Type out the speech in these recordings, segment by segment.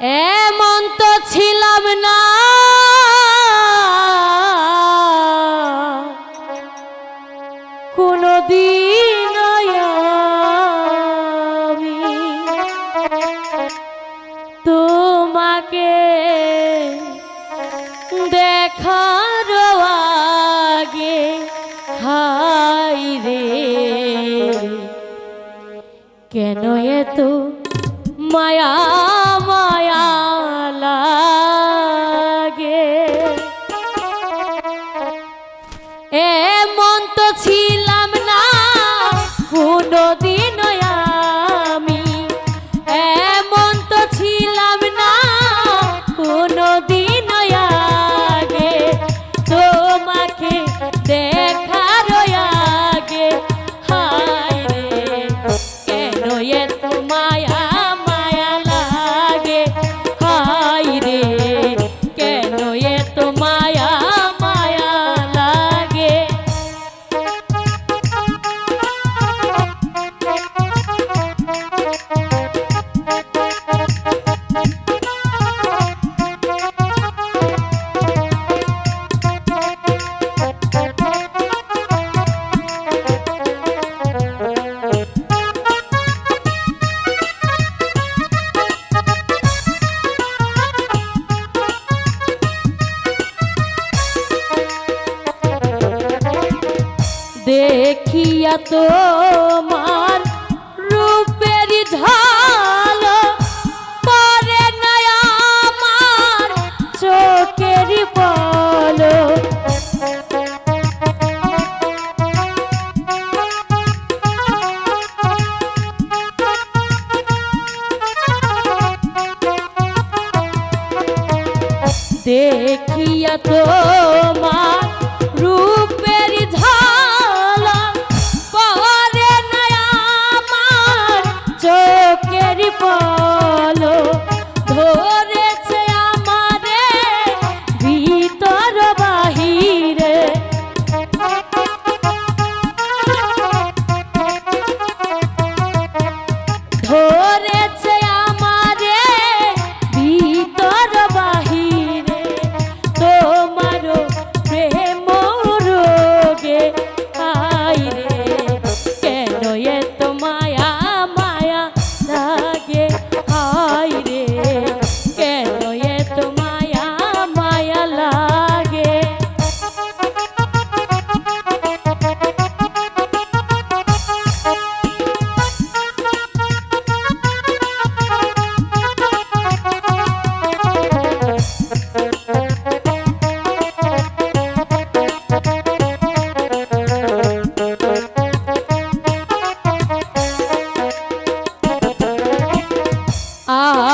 এমন তো ছিলাম না। কোনদিন আমি তোমাকে দেখার আগে হাই রে। কেন এত মায়া দেখিয়া তোমার রূপের ঝা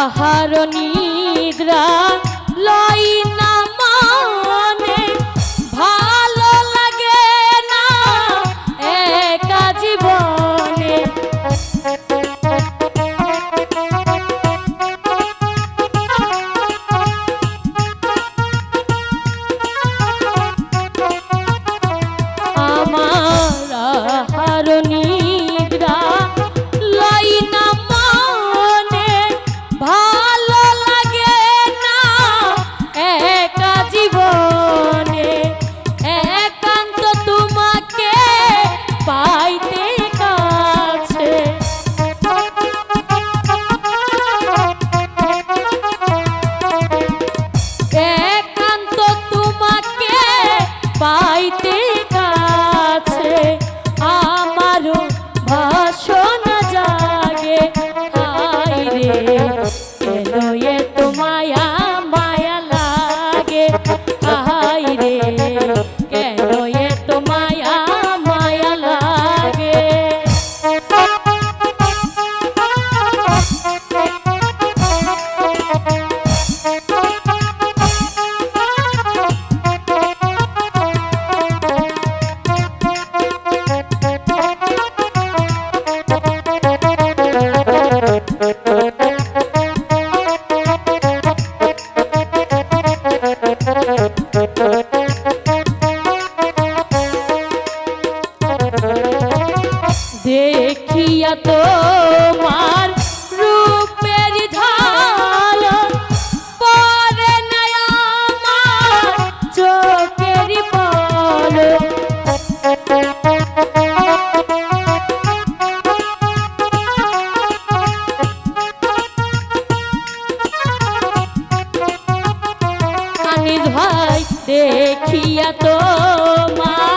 তাহার নিদ্রা লয় করে নিজ ভাই দেখিয়া তো মা